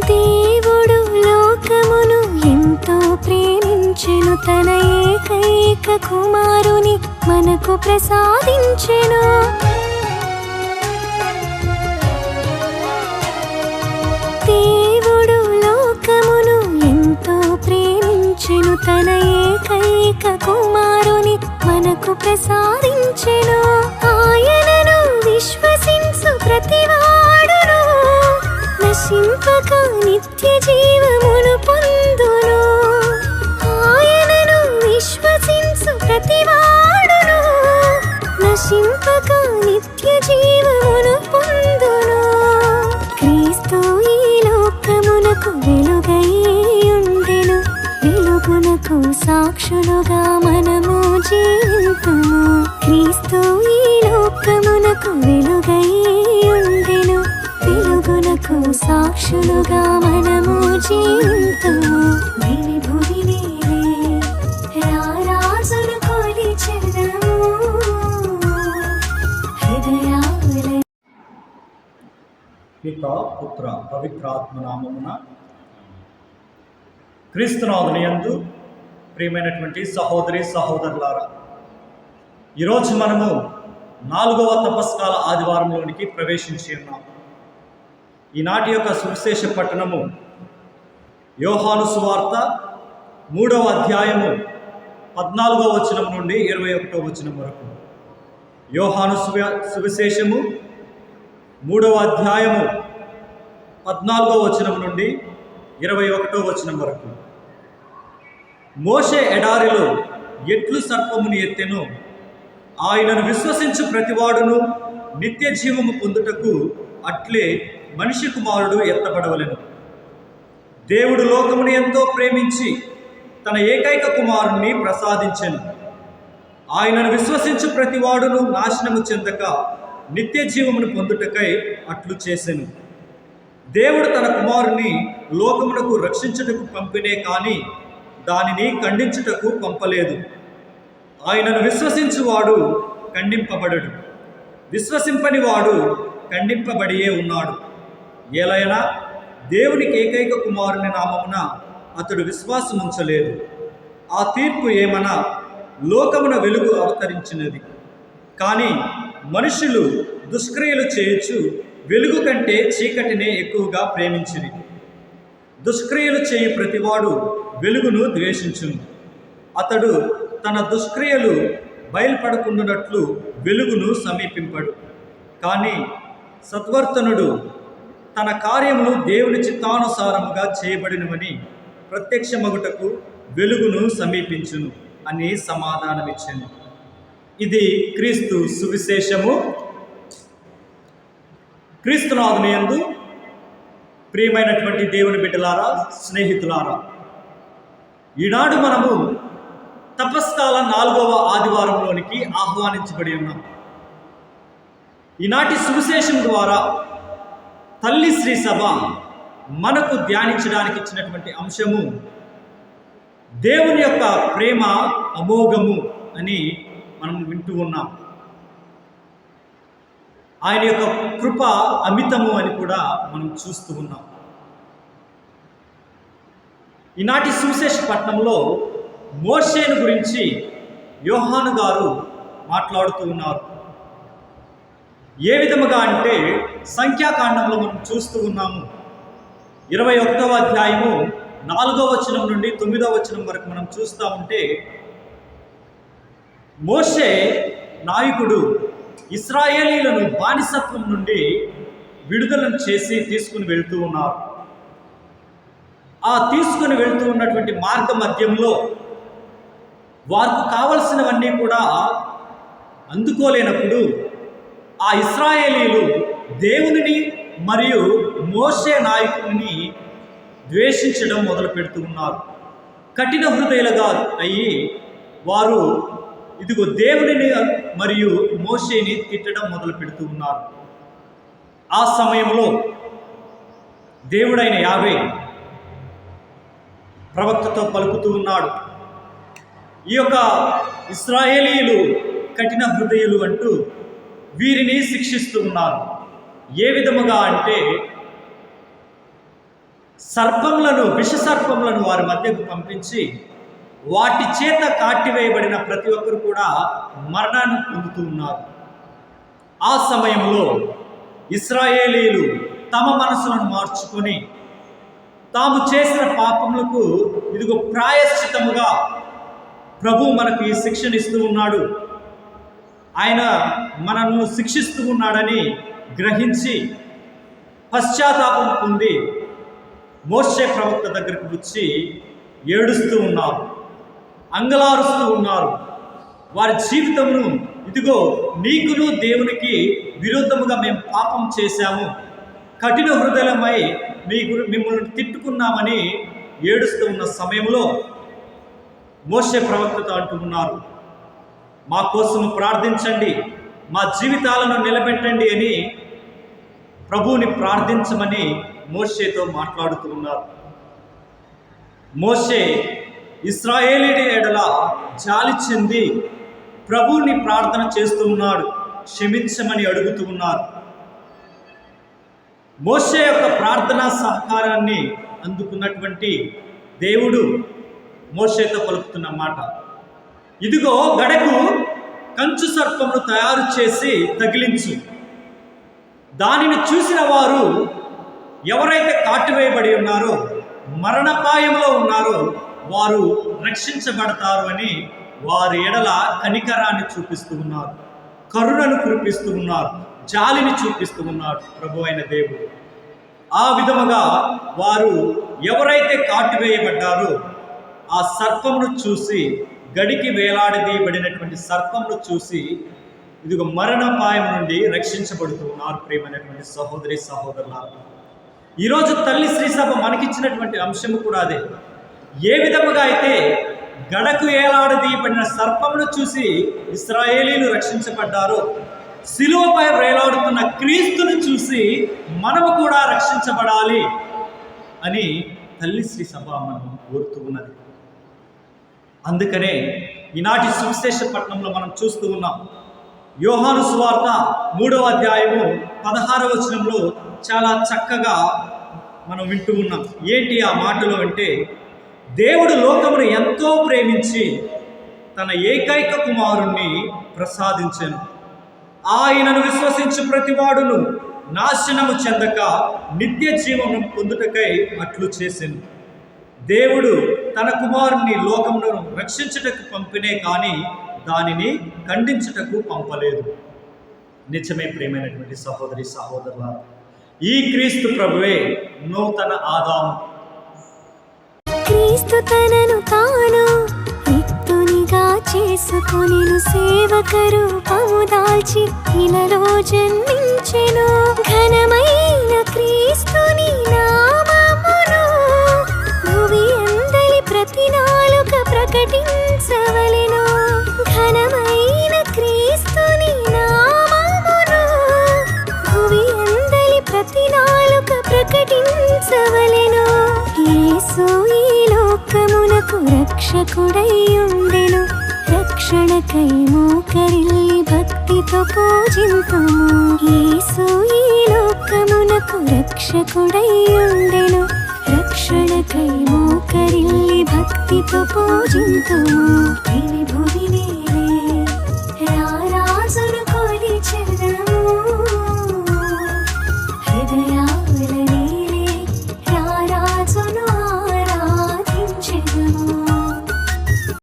దేవుడు లోకమును ఎంతో ప్రేమించెను. తన ఏకైక కుమారుని మనకు ప్రసాదించెను. దేవుడు లోకమును ఎంతో ప్రేమించెను. తన ఏకైక కుమారుని మనకు ప్రసాద క్రీస్తు ఈ లోకమునకు వెలుగై ఉండెను. వెలుగునకు సాక్షులుగా మనము జీవితము. భూమి రారాజును కొలిచెదము హృదయాల పిత పుత్ర పవిత్రాత్మ నామమున క్రీస్తునాథుని యందు ప్రియమైనటువంటి సహోదరి సహోదరులారా ఈరోజు మనము నాలుగవ తపస్కాల ఆదివారంలోనికి ప్రవేశించి ఉన్నాం. ఈనాటి యొక్క సువిశేష పట్టణము యోహాను సువార్త మూడవ అధ్యాయము పద్నాలుగవ వచనం నుండి ఇరవై ఒకటో వచనం వరకు. యోహాను సువిశేషము మూడవ అధ్యాయము పద్నాలుగో వచనం నుండి ఇరవై ఒకటో వచనం వరకు. మోషే ఎడారిలో ఎట్లు సర్పముని ఎత్తెను ఆయనను విశ్వసించు ప్రతివాడును నిత్య జీవము పొందుటకు అట్లే మనిషి కుమారుడు ఎత్తబడవలెను. దేవుడు లోకముని ఎంతో ప్రేమించి తన ఏకైక కుమారుణ్ణి ప్రసాదించెను. ఆయనను విశ్వసించు ప్రతివాడును నాశనము చెందక నిత్య జీవమును పొందుటకై అట్లు చేసెను. దేవుడు తన కుమారుని లోకమునకు రక్షించుటకు పంపినే కానీ దానిని ఖండించుటకు పంపలేదు. ఆయనను విశ్వసించువాడు ఖండింపబడడు. విశ్వసింపని వాడు ఖండింపబడియే ఉన్నాడు. ఏలైనా దేవునికి ఏకైక కుమారుని నామమున అతడు విశ్వాసం ఉంచలేదు ఆ తీర్పు ఏమనా లోకమున వెలుగు అవతరించినది. కానీ మనుషులు దుష్క్రియలు చేయొచ్చు వెలుగు కంటే చీకటినే ఎక్కువగా ప్రేమించింది దుష్క్రియలు చేయు ప్రతివాడు వెలుగును ద్వేషించును. అతడు తన దుష్క్రియలు బయలుపడకుండానట్లు వెలుగును సమీపింపడు. కానీ సత్వర్తనుడు తన కార్యములు దేవుని చిత్తానుసారముగా చేయబడినవని ప్రత్యక్షమగుటకు వెలుగును సమీపించును అని సమాధానమిచ్చింది. ఇది క్రీస్తు సువిశేషము. క్రీస్తునాథుని యందు ప్రియమైనటువంటి దేవుని బిడ్డలారా స్నేహితులారా ఈనాడు మనము తపస్కాల నాలుగవ ఆదివారంలోనికి ఆహ్వానించబడి ఉన్నాం. ఈనాటి సువిశేషం ద్వారా తల్లి శ్రీ సభ మనకు ధ్యానించడానికి ఇచ్చినటువంటి అంశము దేవుని యొక్క ప్రేమ అమోఘము అని మనం వింటూ ఉన్నాం. ఆయన యొక్క కృప అమితము అని కూడా మనం చూస్తూ ఉన్నాం. ఈనాటి సువిశేష పట్టణంలో మోషేను గురించి యోహాను గారు మాట్లాడుతూ ఉన్నారు. ఏ విధముగా అంటే సంఖ్యాకాండంలో మనం చూస్తూ ఉన్నాము. ఇరవై ఒకటవ అధ్యాయము నాలుగవ వచనం నుండి తొమ్మిదవ వచనం వరకు మనం చూస్తూ ఉంటే మోషే నాయకుడు ఇస్రాయేలీలను బానిసత్వం నుండి విడుదలను చేసి తీసుకుని వెళ్తూ ఉన్నారు. ఆ తీసుకుని వెళ్తూ ఉన్నటువంటి మార్గ మధ్యంలో వారికి కావలసినవన్నీ కూడా అందుకోలేనప్పుడు ఆ ఇస్రాయేలీలు దేవునిని మరియు మోషే నాయకుడిని ద్వేషించడం మొదలు పెడుతూ ఉన్నారు. కఠిన హృదయులుగా అయ్యి వారు ఇదిగో దేవుడిని మరియు మోషేని తిట్టడం మొదలు పెడుతూ ఉన్నారు. ఆ సమయంలో దేవుడైన యావే ప్రవక్తతో పలుకుతూ ఉన్నాడు. ఈ యొక్క ఇస్రాయేలీలు కఠిన హృదయులు అంటూ వీరిని శిక్షిస్తూ ఉన్నారు ఏ విధముగా అంటే సర్పములను విష సర్పములను వారి మధ్యకు పంపించి వాటి చేత కాటివేయబడిన ప్రతి ఒక్కరు కూడా మరణాన్ని పొందుతూ ఉన్నారు. ఆ సమయంలో ఇస్రాయేలీలు తమ మనసులను మార్చుకొని తాము చేసిన పాపములకు ఇదిగో ప్రాయశ్చితముగా ప్రభు మనకు ఈ శిక్షణ ఇస్తూ ఉన్నాడు. ఆయన మనల్ని శిక్షిస్తూ ఉన్నాడని గ్రహించి పశ్చాత్తాపం పొంది మోషే ప్రవక్త దగ్గరకు వచ్చి ఏడుస్తూ ఉన్నారు. అంగలారుస్తూ ఉన్నారు. వారి జీవితమును ఇదిగో నీకును దేవునికి విరుద్ధముగా మేము పాపం చేశాము. కఠిన హృదయమై మీ మిమ్మల్ని తిట్టుకున్నామని ఏడుస్తూ ఉన్న సమయంలో మోషే ప్రవక్తతో అంటూ ఉన్నారు. మా కోసం ప్రార్థించండి మా జీవితాలను నిలబెట్టండి అని ప్రభువుని ప్రార్థించమని మోషేతో మాట్లాడుతూ ఉన్నారు. మోషే ఇస్రాయేలీడి ఎడల జాలి చెంది ప్రభువుని ప్రార్థన చేస్తూ ఉన్నాడు క్షమించమని అడుగుతూ ఉన్నారు. మోషే యొక్క ప్రార్థనా సహకారాన్ని అందుకున్నటువంటి దేవుడు మోషేతో పలుకుతున్న మాట. ఇదిగో గడకు కంచు సర్పమును తయారు చేసి తగిలించు. దానిని చూసిన వారు ఎవరైతే కాటువేయబడి ఉన్నారో మరణపాయంలో ఉన్నారో వారు రక్షించబడతారు అని వారి ఎడల కనికరాన్ని చూపిస్తూ ఉన్నారు. కరుణను కురిపిస్తూ ఉన్నారు. జాలిని చూపిస్తూ ఉన్నారు ప్రభు అయిన దేవుడు. ఆ విధముగా వారు ఎవరైతే కాటువేయబడ్డారో ఆ సర్పమును చూసి గడికి వేలాడదీయబడినటువంటి సర్పమును చూసి ఇదిగో మరణపాయం నుండి రక్షించబడుతూ ఉన్నారు ప్రియమైనటువంటి సహోదరి సహోదరులారు. ఈరోజు తల్లి శ్రీసభ మనకిచ్చినటువంటి అంశము కూడా అదే. ఏ విధముగా అయితే గడకు ఏలాడదీయబడిన సర్పమును చూసి ఇస్రాయేలీలు రక్షించబడ్డారో శిలువపై వేలాడుతున్న క్రీస్తును చూసి మనము కూడా రక్షించబడాలి అని తల్లి శ్రీ సభ మనం కోరుతూ ఉన్నది. అందుకనే ఈనాటి సువిశేష పట్టణంలో మనం చూస్తూ ఉన్నాం. యోహాను సువార్త మూడవ అధ్యాయము పదహారవ వచనంలో చాలా చక్కగా మనం వింటూ ఉన్నాం. ఏంటి ఆ మాటలు అంటే దేవుడు లోకమును ఎంతో ప్రేమించి తన ఏకైక కుమారుణ్ణి ప్రసాదించాను. ఆయనను విశ్వసించు ప్రతివాడును నాశనము చెందక నిత్య జీవము పొందుటకై అట్లు చేశాను దేవుడు తన కుమారుని లోకమును రక్షించుటకు పంపినే కానీ దానిని ఖండించుటకు పంపలేదు. నిజమే ప్రియమైనటువంటి సహోదరి సహోదరుల ఈ క్రీస్తు ప్రభువే నూతన ఆదాము. క్రీస్తు తనను తాను రిక్తునిగా చేసుకొనిను సేవకరు పముదాల్చి ఇలలో జన్మించెను. ఘనమైన క్రీస్తుని నా లోకమునకు రక్షకుడయ్యుండెను. రక్షణకై మోకరిల్లి భక్తితో పూజింతుము యేసు ఈ లోకమునకు రక్షకుడయ్యుండెను. రక్షణకై మోకరిల్లి భక్తితో పూజింతుము